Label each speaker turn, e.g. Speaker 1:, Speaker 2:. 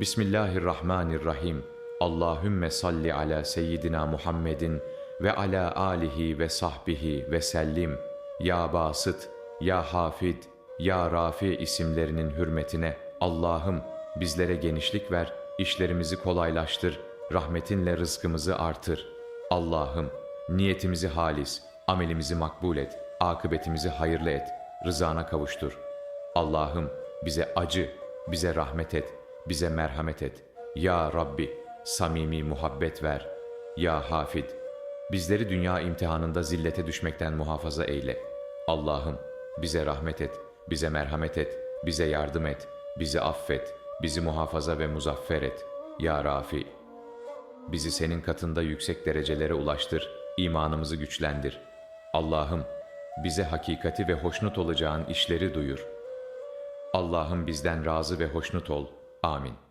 Speaker 1: Bismillahirrahmanirrahim. Allahümme salli ala seyyidina Muhammedin ve ala alihi ve sahbihi ve sellim. Ya Basıt, Ya Hafid, Ya Rafi isimlerinin hürmetine Allah'ım bizlere genişlik ver, işlerimizi kolaylaştır, rahmetinle rızkımızı artır. Allah'ım niyetimizi halis, amelimizi makbul et, akıbetimizi hayırlı et, rızana kavuştur. Allah'ım bize acı, bize rahmet et, bize merhamet et. Ya Rabbi, samimi muhabbet ver. Ya Hafid, bizleri dünya imtihanında zillete düşmekten muhafaza eyle. Allah'ım bize rahmet et, bize merhamet et, bize yardım et, bizi affet, bizi muhafaza ve muzaffer et. Ya Rafi, bizi senin katında yüksek derecelere ulaştır, imanımızı güçlendir. Allah'ım bize hakikati ve hoşnut olacağın işleri duyur. Allah'ım bizden razı ve hoşnut ol. Amin.